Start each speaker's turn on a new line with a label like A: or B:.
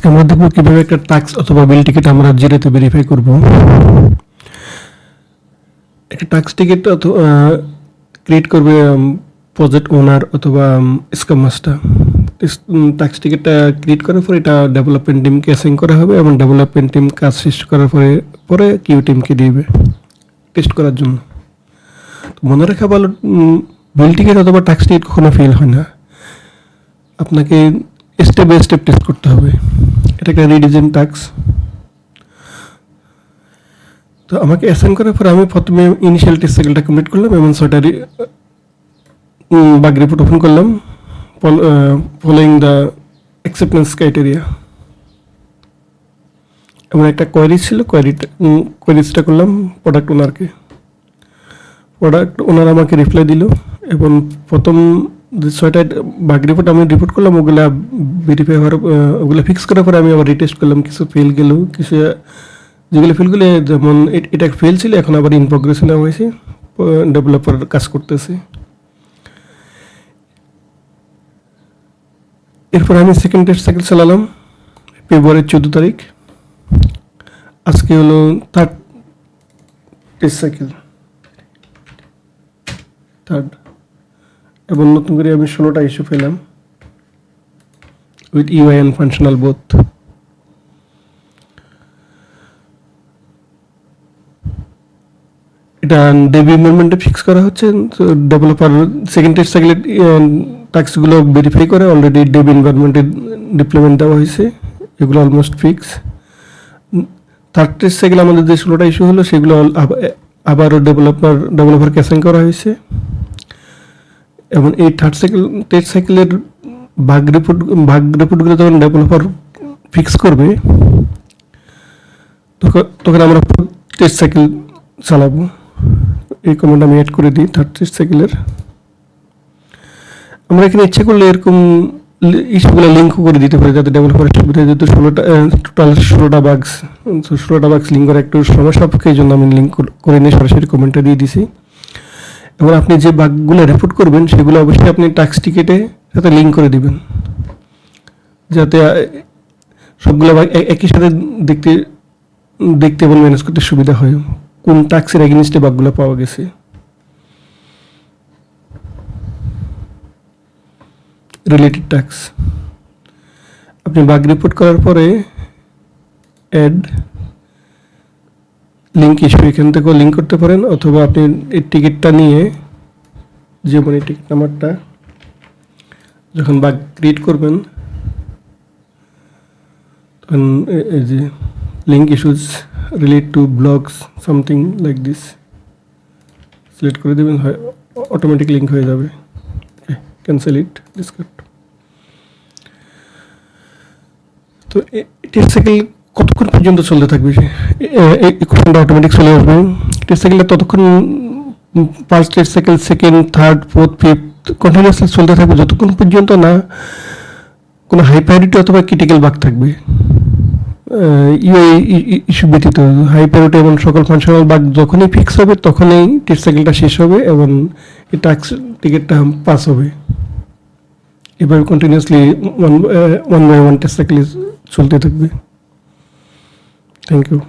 A: আজকে আমরা দেখব কীভাবে একটা ট্যাক্স অথবা বিল টিকিট আমরা জিরোতে ভেরিফাই করব। একটা ট্যাক্স টিকিট অথবা ক্রিয়েট করবে প্রজেক্ট ওনার অথবা স্কাম মাস্টার ট্যাক্স টিকিটটা ক্রিয়েট করার পর এটা ডেভেলপমেন্ট টিমকে অ্যাসাইন করা হবে এবং ডেভেলপমেন্ট টিম কাজ শেষ করার পরে পরে কিউ টিমকে দিবে। টেস্ট করার জন্য। মনে রাখা ভালো বিল টিকিট অথবা ট্যাক্স টিকিট কখনো ফেল হয় না। আপনাকে স্টেপ বাই স্টেপ টেস্ট করতে হবে। এটা একটা রিডিজাইন টাস্ক তো আমাকে অ্যাসাইন করার পর আমি প্রথমে ইনিশিয়াল টেস্ট সাইকেলটা কমপ্লিট করলাম এবং ছয়টা বাগ রিপোর্ট ওপেন করলাম ফলোয়িং দ্য অ্যাকসেপ্টেন্স ক্রাইটেরিয়া এবং একটা কোয়ারি ছিল কোয়ারিটা কোয়ারিজটা করলাম প্রোডাক্ট ওনারকে প্রোডাক্ট ওনার আমাকে রিপ্লাই দিল এবং প্রথম ছয়টা বাগ রিপোর্ট আমি রিপোর্ট করলাম, ওগুলা ভেরিফাই হওয়ার ওগুলো ফিক্স করার পরে আমি আবার রিটেস্ট করলাম, কিছু ফেল গেল, কিছু, যেগুলো ফেল গেলে যেমন এটা ফেল ছিল, এখন আবার ইন প্রোগ্রেসে নেওয়া হয়েছে ডেভেলপার কাজ করতেছে। এরপর আমি সেকেন্ড টেস্ট সাইকেল চালালাম ফেব্রুয়ারির চোদ্দ তারিখ। আজকে হলো থার্ড টেস্ট সাইকেল থার্ড এবং নতুন করে আমি ষোলোটা ইস্যু পেলাম with UI and functional both এটা ডেবি মুভমেন্টে ফিক্স করা হচ্ছে, তো ডেভেলপার সেকেন্ড টেস্ট সাইকেলের টাস্কগুলো ভেরিফাই করে অলরেডি ডেবি এনভায়রনমেন্টে ডিপ্লয়মেন্ট দেওয়া হয়েছে, এগুলো almost fix third test cycle আমাদের যে ষোলোটা ইস্যু হলো, সেগুলো আবারও ডেভেলপার ডেভেলপারকে অ্যাসাইন করা হয়েছে। এবং এই থার্ড সাইকেল টেস্ট সাইকেলের বাগ রিপোর্ট বাগ রিপোর্টগুলো যখন ডেভেলপার ফিক্স করবে, তখন তখন আমরা টেস্ট সাইকেল চালাবো। এই কমেন্ট আমি অ্যাড করে দিই থার্ড টেস্ট সাইকেলের আমরা এখানে ইচ্ছে করলে এরকম ইস্যুগুলো লিঙ্কও করে দিতে পারি, যাতে ডেভেলপারের সুবিধা যেহেতু ষোলোটা টোটাল ষোলোটা বাক্স ষোলোটা বাক্স লিঙ্ক করা একটু পক্ষে এই জন্য আমি লিঙ্ক করে নিয়ে সরাসরি কমেন্টটা দিয়ে দিছি। এবং আপনি যে বাঘগুলো রিপোর্ট করবেন, সেগুলো অবশ্যই আপনি ট্যাক্স টিকেটে সাথে লিঙ্ক করে দিবেন। যাতে সবগুলো বাগ এ- একই সাথে দেখতে দেখতে এবং ম্যানেজ করতে সুবিধা হয়, কোন ট্যাক্সের এগেনিস্টে বাঘগুলো পাওয়া গেছে। রিলেটেড ট্যাক্স আপনি বাঘ রিপোর্ট করার পরে অ্যাড লিঙ্ক ইস্যু এখান থেকেও লিঙ্ক করতে পারেন, অথবা আপনি এই টিকিটটা নিয়ে যেমন টিকিট নাম্বারটা যখন বাগ ক্রিয়েট করবেন, তখন এই যে link issues relate to blogs something like this select করে দেবেন, হয় অটোমেটিক লিঙ্ক হয়ে যাবে। ক্যান্সেল ইট ডিসকার্ড তো টেস্ট সাইকেল পর্যন্ত চলতে থাকবে কোশ্চেনটা অটোমেটিক চলে আসবে। টেস্ট সাইকেলটা ততক্ষণ first test cycle second third fourth fifth continuously চলতে থাকবে। যতক্ষণ পর্যন্ত না কোনো হাই প্রায়োরিটি অথবা ক্রিটিক্যাল বাগ থাকবে ইউআই ইস্যু ব্যতীত। হাই প্রায়োরিটি এবং সকল ফাংশনাল বাগ যখনই ফিক্স হবে, তখনই টেস্ট সাইকেলটা শেষ হবে এবং এই ট্যাক্স টিকিটটা পাস হবে। এভাবে continuously one one by one test cycle চলতে থাকবে। Thank you